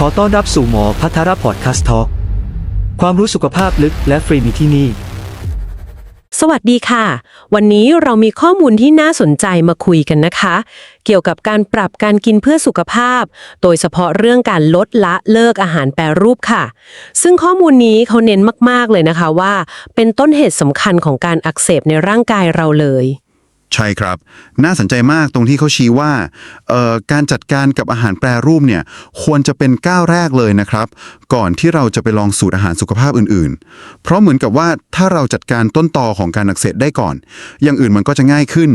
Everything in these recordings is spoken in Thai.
ขอต้อนรับสู่หมอพัทรพอดคาสต์ทอความรู้สุขภาพลึกและฟรีมีที่นี่ สวัสดีค่ะ วันนี้เรามีข้อมูลที่น่าสนใจมาคุยกันนะคะ เกี่ยวกับการปรับการกินเพื่อสุขภาพ โดยเฉพาะเรื่องการลดละเลิกอาหารแปรรูปค่ะ ซึ่งข้อมูลนี้เขาเน้นมากๆเลยนะคะว่า เป็นต้นเหตุสำคัญของการอักเสบในร่างกายเราเลย ใช่ครับ น่าสนใจมากตรงที่เขาชี้ว่าการจัดการกับอาหารแปรรูปเนี่ยควรจะเป็นก้าวแรกเลยนะครับ ก่อนที่เราจะไปลองสูตรอาหารสุขภาพอื่นๆ เพราะเหมือนกับว่าถ้าเราจัดการต้นตอของการอักเสบได้ก่อน อย่างอื่นมันก็จะง่ายขึ้น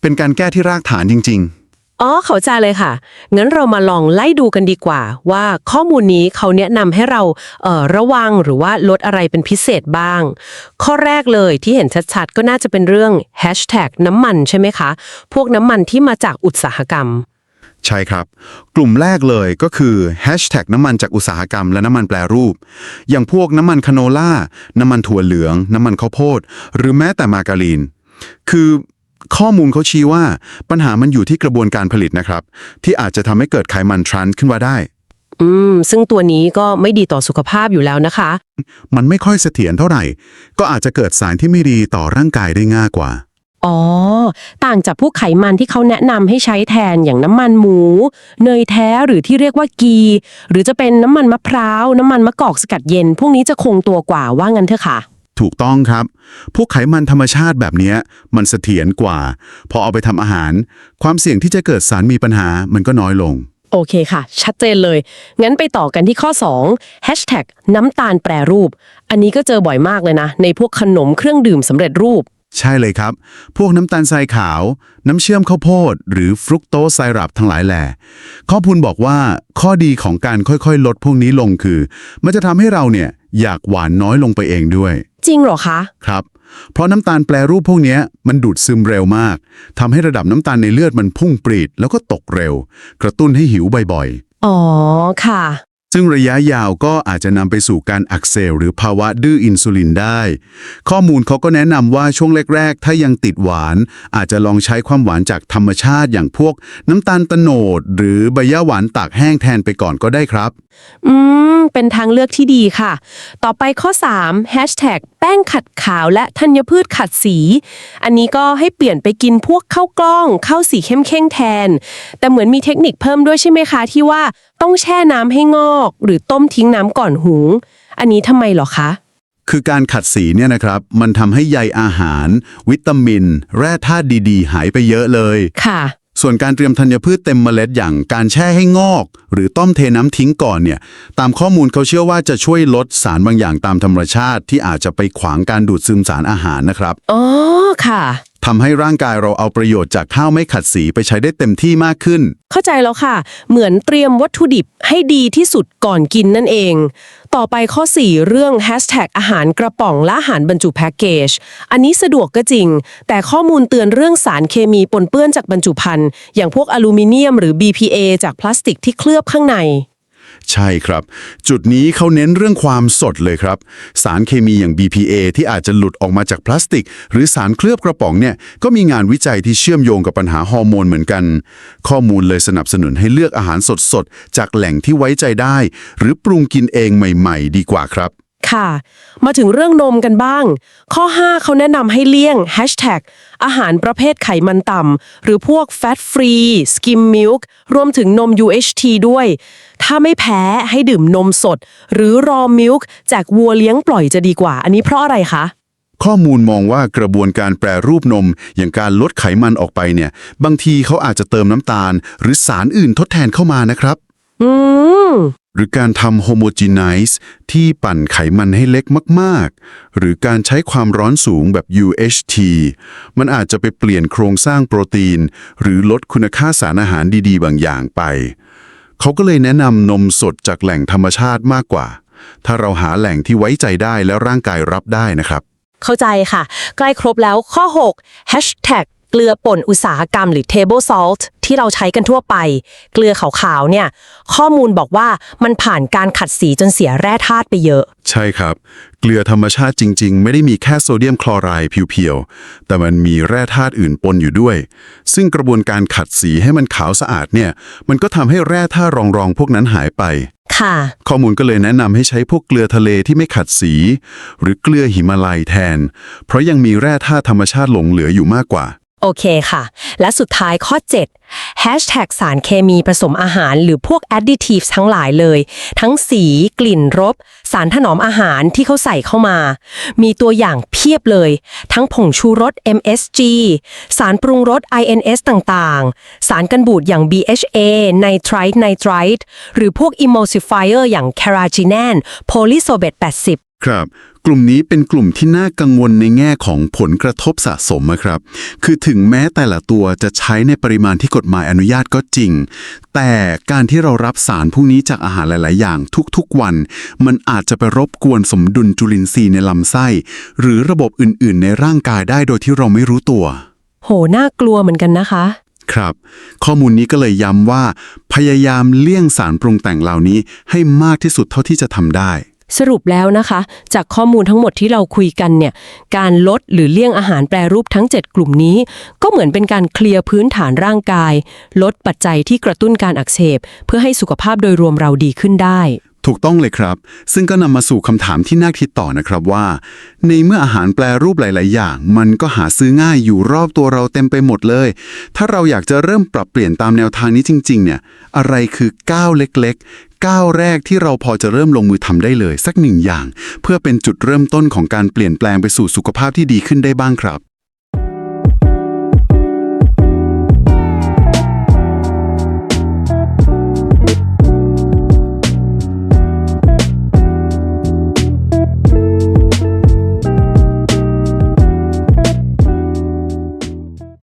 เป็นการแก้ที่รากฐานจริง ๆ อ๋อ เข้าใจเลยค่ะ งั้นเรามาลองไล่ดูกันดีกว่า ว่าข้อมูลนี้เขาแนะนำให้เราเอ่อระวังหรือว่าลดอะไรเป็นพิเศษบ้าง ข้อแรกเลยที่เห็นชัดๆ ก็น่าจะเป็นเรื่อง hashtag น้ำมันใช่ไหมคะ พวกน้ำมันที่มาจากอุตสาหกรรม ใช่ครับ กลุ่มแรกเลยก็คือ hashtag น้ำมันจากอุตสาหกรรมและน้ำมันแปรรูป อย่างพวกน้ำมันคาโนล่า น้ำมันถั่วเหลือง น้ำมันข้าวโพด หรือแม้แต่มาการีน คือ ข้อมูลเขาชี้ว่าปัญหามันอยู่ที่กระบวนการผลิตนะครับ ที่อาจจะทำให้เกิดไขมันทรานส์ขึ้นมาได้ อืม ซึ่งตัวนี้ก็ไม่ดีต่อสุขภาพอยู่แล้วนะคะ มันไม่ค่อยเสถียรเท่าไหร่ ก็อาจจะเกิดสารที่ไม่ดีต่อร่างกายได้ง่ายกว่า อ๋อ ต่างจากพวกไขมันที่เขาแนะนำให้ใช้แทนอย่างน้ำมันหมู เนยแท้หรือที่เรียกว่ากี หรือจะเป็นน้ำมันมะพร้าว น้ำมันมะกอกสกัดเย็น พวกนี้จะคงตัวกว่าว่างั้นเถอะค่ะ ถูกต้องครับ พวกไขมันธรรมชาติแบบเนี้ยมันเสถียรกว่า พอเอาไปทำอาหาร ความเสี่ยงที่จะเกิดสารมีปัญหามันก็น้อยลง โอเคค่ะ ชัดเจนเลย งั้นไปต่อกันที่ข้อ2 hashtag น้ำตาลแปรรูป อันนี้ก็เจอบ่อยมากเลยนะ ในพวกขนมเครื่องดื่มสำเร็จรูป ใช่เลยครับ พวกน้ำตาลทรายขาว น้ำเชื่อมข้าวโพด หรือฟรุกโตสไซรัปทั้งหลายแหล่ข้อมูลบอกว่าข้อดีของการค่อยๆ ลดพวกนี้ลงคือ มันจะทำให้เราเนี่ย อยากหวานน้อยลงไปเองด้วย จริงเหรอคะ ครับ เพราะน้ำตาลแปรรูปพวกเนี้ยมันดูดซึมเร็วมากทำให้ระดับน้ำตาลในเลือดมันพุ่งปรีดแล้วก็ตกเร็ว กระตุ้นให้หิวบ่อยๆอ๋อค่ะ ซึ่งระยะยาวก็อาจจะนำไปสู่การอักเสบหรือภาวะดื้ออินซูลินได้ ข้อมูลเขาก็แนะนำว่าช่วงแรก ๆ ถ้ายังติดหวาน อาจจะลองใช้ความหวานจากธรรมชาติอย่างพวกน้ำตาลตะโนด หรือใบย่าหวานตากแห้งแทนไปก่อนก็ได้ครับ อืม เป็นทางเลือกที่ดีค่ะ ต่อไปข้อ3 hashtag แป้งขัดขาวและธัญพืชขัดสี อันนี้ก็ให้เปลี่ยนไปกินพวกข้าวกล้องข้าวสีเข้มเข้งแทน แต่เหมือนมีเทคนิคเพิ่มด้วยใช่ไหมคะที่ว่า ต้องแช่น้ำให้งอก หรือต้มทิ้งน้ำก่อนหุง อันนี้ทำไมเหรอคะ คือการขัดสีเนี่ยนะครับ มันทำให้ใยอาหาร วิตามิน แร่ธาตุดีๆ หายไปเยอะเลย ค่ะ ส่วนการเตรียมธัญพืชเต็มเมล็ดอย่างการแช่ให้งอก หรือต้มเทน้ำทิ้งก่อนเนี่ย ตามข้อมูลเขาเชื่อว่าจะช่วยลดสารบางอย่างตามธรรมชาติที่อาจจะไปขวางการดูดซึมสารอาหารนะครับ อ๋อ ค่ะ ทำให้ร่างกายเราเอาประโยชน์จากข้าวไม่ขัดสีไปใช้ได้เต็มที่มากขึ้น เข้าใจแล้วค่ะ เหมือนเตรียมวัตถุดิบให้ดีที่สุดก่อนกินนั่นเอง ต่อไปข้อ 4 เรื่อง hashtag อาหารกระป๋องและอาหารบรรจุแพ็กเกจ อันนี้สะดวกก็จริง แต่ข้อมูลเตือนเรื่องสารเคมีปนเปื้อนจากบรรจุภัณฑ์อย่างพวกอลูมิเนียมหรือ BPA จากพลาสติกที่เคลือบข้างใน ใช่ครับ จุดนี้เขาเน้นเรื่องความสดเลยครับ สารเคมีอย่าง BPA ที่อาจจะหลุดออกมาจากพลาสติก หรือสารเคลือบกระป๋องเนี่ยก็มีงานวิจัยที่เชื่อมโยงกับปัญหาฮอร์โมนเหมือนกัน ข้อมูลเลยสนับสนุนให้เลือกอาหารสดๆ จากแหล่งที่ไว้ใจได้ หรือปรุงกินเองใหม่ ๆ ดีกว่าครับ ค่ะ มาถึงเรื่องนมกันบ้าง ข้อ 5 เขาแนะนำให้เลี่ยง hashtag อาหารประเภทไขมันต่ำ หรือพวก fat free skim milk รวมถึงนม UHT ด้วย ถ้าไม่แพ้ให้ดื่มนมสด หรือ raw milk จากวัวเลี้ยงปล่อยจะดีกว่า อันนี้เพราะอะไรคะ ข้อมูลมองว่ากระบวนการแปรรูปนม อย่างการลดไขมันออกไปเนี่ย บางทีเขาอาจจะเติมน้ำตาล หรือสารอื่นทดแทนเข้ามานะครับ อืม หรือการทำโฮโมจีไนซ์ที่ปั่นไขมันให้เล็กมาก ๆ หรือการใช้ความร้อนสูงแบบ UHT มันอาจจะไปเปลี่ยนโครงสร้างโปรตีน หรือลดคุณค่าสารอาหารดีๆ บางอย่างไป เขาก็เลยแนะนำนมสดจากแหล่งธรรมชาติมากกว่า ถ้าเราหาแหล่งที่ไว้ใจได้แล้วร่างกายรับได้นะครับ เข้าใจค่ะ ใกล้ครบแล้วข้อ 6 hashtag เกลือป่นอุตสาหกรรมหรือ table salt ที่เราใช้กันทั่วไป เกลือขาวๆเนี่ย ข้อมูลบอกว่ามันผ่านการขัดสีจนเสียแร่ธาตุไปเยอะ ใช่ครับ เกลือธรรมชาติจริง ๆ ไม่ได้มีแค่โซเดียมคลอไรด์เพียวๆ แต่มันมีแร่ธาตุอื่นปนอยู่ด้วย ซึ่งกระบวนการขัดสีให้มันขาวสะอาดเนี่ย มันก็ทำให้แร่ธาตุรองๆพวกนั้นหายไปค่ะข้อมูลก็เลยแนะนำให้ใช้พวกเกลือทะเลที่ไม่ขัดสี หรือเกลือหิมาลัยแทน เพราะยังมีแร่ธาตุธรรมชาติหลงเหลืออยู่มากกว่า โอเคค่ะ และสุดท้ายข้อ 7 Hashtag สารเคมีผสมอาหารหรือพวก additives ทั้งหลายเลย ทั้งสี กลิ่นรสสารถนอมอาหารที่เขาใส่เข้ามา มีตัวอย่างเพียบเลย ทั้งผงชูรส MSG สารปรุงรส INS ต่างๆ สารกันบูดอย่าง BHA nitrite nitrite หรือพวก emulsifier อย่าง carrageenan polysorbate 80 ครับ กลุ่มนี้เป็นกลุ่มที่น่ากังวลในแง่ของผลกระทบสะสมนะครับ คือถึงแม้แต่ละตัวจะใช้ในปริมาณที่กฎหมายอนุญาตก็จริง แต่การที่เรารับสารพวกนี้จากอาหารหลาย ๆ อย่างทุกๆวัน มันอาจจะไปรบกวนสมดุลจุลินทรีย์ในลำไส้ หรือระบบอื่น ๆ ในร่างกายได้โดยที่เราไม่รู้ตัว โห น่ากลัวเหมือนกันนะคะ ครับ ข้อมูลนี้ก็เลยย้ำว่า พยายามเลี่ยงสารปรุงแต่งเหล่านี้ให้มากที่สุดเท่าที่จะทำได้ สรุปแล้วนะคะ จากข้อมูลทั้งหมดที่เราคุยกันเนี่ยการลดหรือเลี่ยงอาหารแปรรูปทั้ง 7 กลุ่มนี้ ก็เหมือนเป็นการเคลียร์พื้นฐานร่างกาย ลดปัจจัยที่กระตุ้นการอักเสบ เพื่อให้สุขภาพโดยรวมเราดีขึ้นได้ ถูกต้องเลยครับ ซึ่งก็นำมาสู่คำถามที่น่าคิดต่อนะครับว่า ในเมื่ออาหารแปรรูปหลาย ๆ อย่าง มันก็หาซื้อง่ายอยู่รอบตัวเราเต็มไปหมดเลย ถ้าเราอยากจะเริ่มปรับเปลี่ยนตามแนวทางนี้จริง ๆ เนี่ย อะไรคือก้าวเล็ก ๆ ก้าวแรกที่เราพอจะเริ่มลงมือทำได้เลย สักหนึ่งอย่าง เพื่อเป็นจุดเริ่มต้นของการเปลี่ยนแปลงไปสู่สุขภาพที่ดีขึ้นได้บ้างครับ